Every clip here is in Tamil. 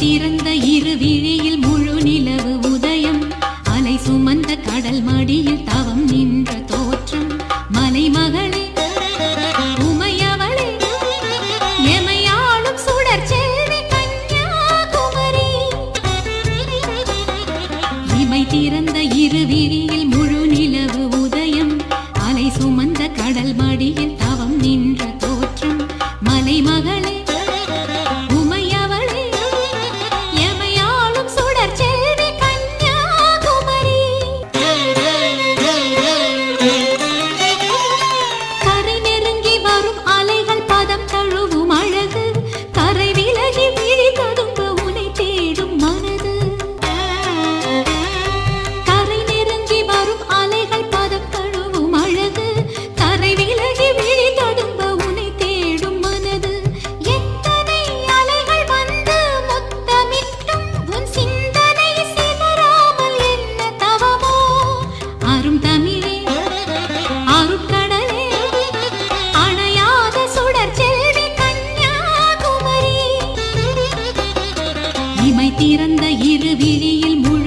திறந்த இரு விழியில் முழு நிலவு உதயம். அலை சுமந்த கடல் மடியில் தவம் நின்ற தோற்றம். மலைமகளே உமையவளே எமையாளும் சுடர் செல்வி இமை திறந்த இரு விழியில் முழு நிலவு உதயம். அலை சுமந்த கடல் மடியில் திறந்த இரு விழியில் முழு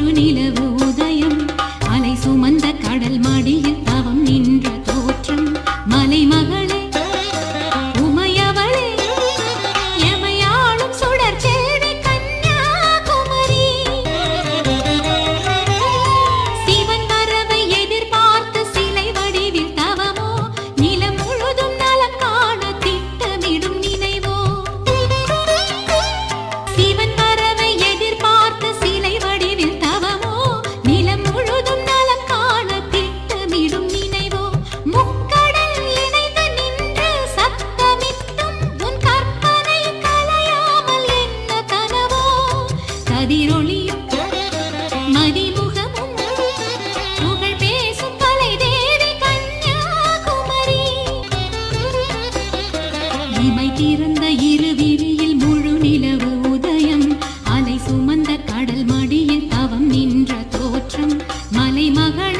திறந்த இருவிரியில் முழு நிலவு உதயம். அலை சுமந்த கடல் மடியில் தவம் நின்ற தோற்றம். மலைமகள்